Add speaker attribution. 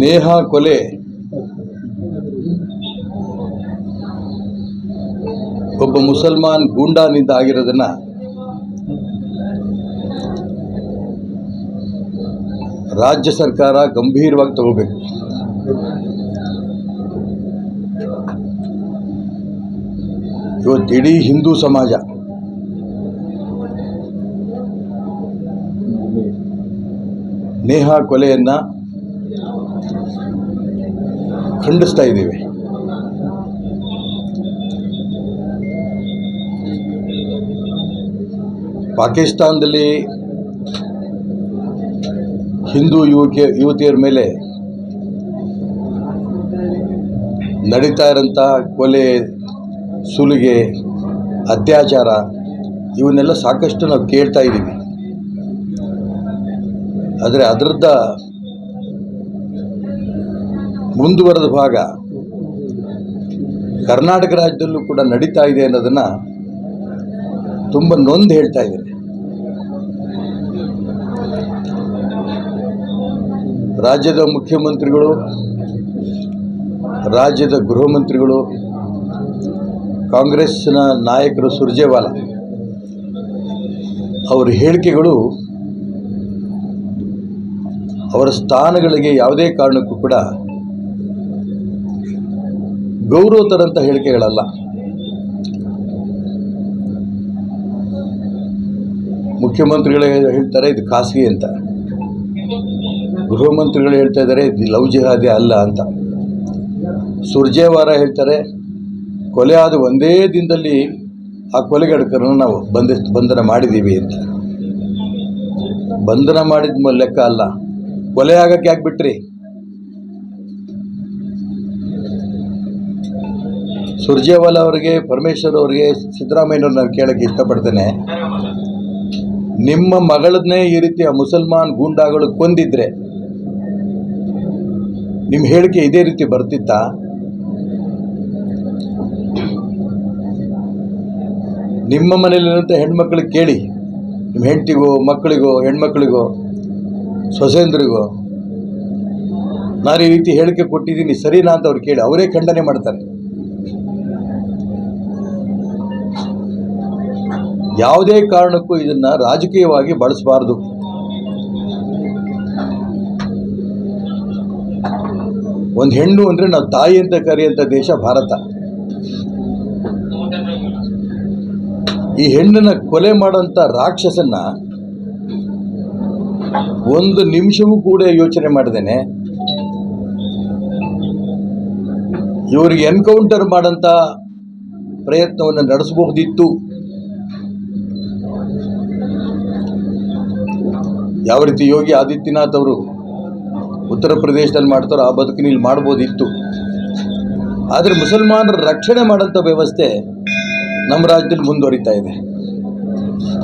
Speaker 1: ನೇಹ ಕೊಲೆ. ಒಬ್ಬ ಮುಸಲ್ಮಾನ್ ಗೂಂಡಾನಿಂದ ಆಗಿರೋದನ್ನ ರಾಜ್ಯ ಸರ್ಕಾರ ಗಂಭೀರವಾಗಿ ತಗೋಬೇಕು ಇವತ್ತು ಇಡೀ ಹಿಂದೂ ಸಮಾಜ ನೇಹ ಕೊಲೆಯನ್ನು ಖಂಡಿಸ್ತಾ ಇದ್ದೀವಿ. ಪಾಕಿಸ್ತಾನದಲ್ಲಿ ಹಿಂದೂ ಯುವಕ, ಯುವತಿಯರ ಮೇಲೆ ನಡೀತಾ ಇರೋಂಥ ಕೊಲೆ, ಸುಲಿಗೆ, ಅತ್ಯಾಚಾರ, ಇವನ್ನೆಲ್ಲ ಸಾಕಷ್ಟು ನಾವು ಕೇಳ್ತಾ ಇದ್ದೀವಿ. ಆದರೆ ಅದರದ್ದ ಮುಂದುವರೆದ ಭಾಗ ಕರ್ನಾಟಕ ರಾಜ್ಯದಲ್ಲೂ ಕೂಡ ನಡೀತಾ ಇದೆ ಅನ್ನೋದನ್ನು ತುಂಬ ನೊಂದು ಹೇಳ್ತಾ ಇದ್ದೇನೆ. ರಾಜ್ಯದ ಮುಖ್ಯಮಂತ್ರಿಗಳು, ರಾಜ್ಯದ ಗೃಹ ಮಂತ್ರಿಗಳು, ಕಾಂಗ್ರೆಸ್ಸಿನ ನಾಯಕರು ಸುರ್ಜೇವಾಲಾ ಅವರ ಹೇಳಿಕೆಗಳು ಅವರ ಸ್ಥಾನಗಳಿಗೆ ಯಾವುದೇ ಕಾರಣಕ್ಕೂ ಕೂಡ ಗೌರವ ತರಂಥ ಹೇಳಿಕೆಗಳಲ್ಲ. ಮುಖ್ಯಮಂತ್ರಿಗಳು ಹೇಳ್ತಾರೆ ಇದು ಖಾಸಗಿ ಅಂತ. ಗೃಹ ಮಂತ್ರಿಗಳು ಹೇಳ್ತಾ ಇದ್ದಾರೆ, ಇದು ಲವ್ ಜಿಹಾದಿ ಅಲ್ಲ ಅಂತ. ಸುರ್ಜೇವಾರ ಹೇಳ್ತಾರೆ, ಕೊಲೆ ಆದ ಒಂದೇ ದಿನದಲ್ಲಿ ಆ ಕೊಲೆಗಡಕರನ್ನು ನಾವು ಬಂಧ ಬಂಧನ ಮಾಡಿದ್ದೀವಿ ಅಂತ. ಬಂಧನ ಮಾಡಿದ ಲೆಕ್ಕ ಅಲ್ಲ. ಕೊಲೆ ಆಗಕ್ಕೆ ಯಾಕೆ ಬಿಟ್ರಿ? ಸುರ್ಜೇವಾಲ ಅವರಿಗೆ, ಪರಮೇಶ್ವರ್ ಅವರಿಗೆ ಸಿದ್ದರಾಮಯ್ಯವ್ರು ನಾನು ಕೇಳಕ್ಕೆ ಇಷ್ಟಪಡ್ತೇನೆ. ನಿಮ್ಮ ಮಗಳನ್ನೇ ಈ ರೀತಿ ಆ ಮುಸಲ್ಮಾನ್ ಗೂಂಡಾಗಳು ಕೊಂದಿದ್ರೆ ನಿಮ್ಮ ಹೇಳಿಕೆ ಇದೇ ರೀತಿ ಬರ್ತಿತ್ತಾ? ನಿಮ್ಮ ಮನೇಲಿರುವಂಥ ಹೆಣ್ಮಕ್ಳಿಗೆ ಕೇಳಿ. ನಿಮ್ಮ ಹೆಂಡತಿಗೋ, ಮಕ್ಕಳಿಗೋ, ಹೆಣ್ಮಕ್ಳಿಗೋ ಸೊಸೇಂದ್ರಿಗೋ, ನಾನು ಈ ರೀತಿ ಹೇಳಿಕೆ ಕೊಟ್ಟಿದ್ದೀನಿ, ಸರಿನಾ ಅಂತ ಅವ್ರು ಕೇಳಿ, ಅವರೇ ಖಂಡನೆ ಮಾಡ್ತಾರೆ. ಯಾವುದೇ ಕಾರಣಕ್ಕೂ ಇದನ್ನು ರಾಜಕೀಯವಾಗಿ ಬಳಸಬಾರ್ದು. ಒಂದು ಹೆಣ್ಣು ಅಂದರೆ ನಾವು ತಾಯಿ ಅಂತ ಕರೆಯುವಂಥ ದೇಶ ಭಾರತ. ಈ ಹೆಣ್ಣನ್ನು ಕೊಲೆ ಮಾಡೋಂಥ ರಾಕ್ಷಸನ್ನ ಒಂದು ನಿಮಿಷವೂ ಕೂಡ ಯೋಚನೆ ಮಾಡ್ದೇನೆ. ಇವರಿಗೆ ಎನ್ಕೌಂಟರ್ ಮಾಡೋಂಥ ಪ್ರಯತ್ನವನ್ನು ನಡೆಸಬಹುದಿತ್ತು. ಯಾವ ರೀತಿ ಯೋಗಿ ಆದಿತ್ಯನಾಥ್ ಅವರು ಉತ್ತರ ಪ್ರದೇಶದಲ್ಲಿ ಮಾಡ್ತಾರೋ ಆ ಬದುಕಿನ ಇಲ್ಲಿ ಮಾಡ್ಬೋದಿತ್ತು. ಆದರೆ ಮುಸಲ್ಮಾನರ ರಕ್ಷಣೆ ಮಾಡೋಂಥ ವ್ಯವಸ್ಥೆ ನಮ್ಮ ರಾಜ್ಯದಲ್ಲಿ ಮುಂದುವರಿತಾ ಇದೆ.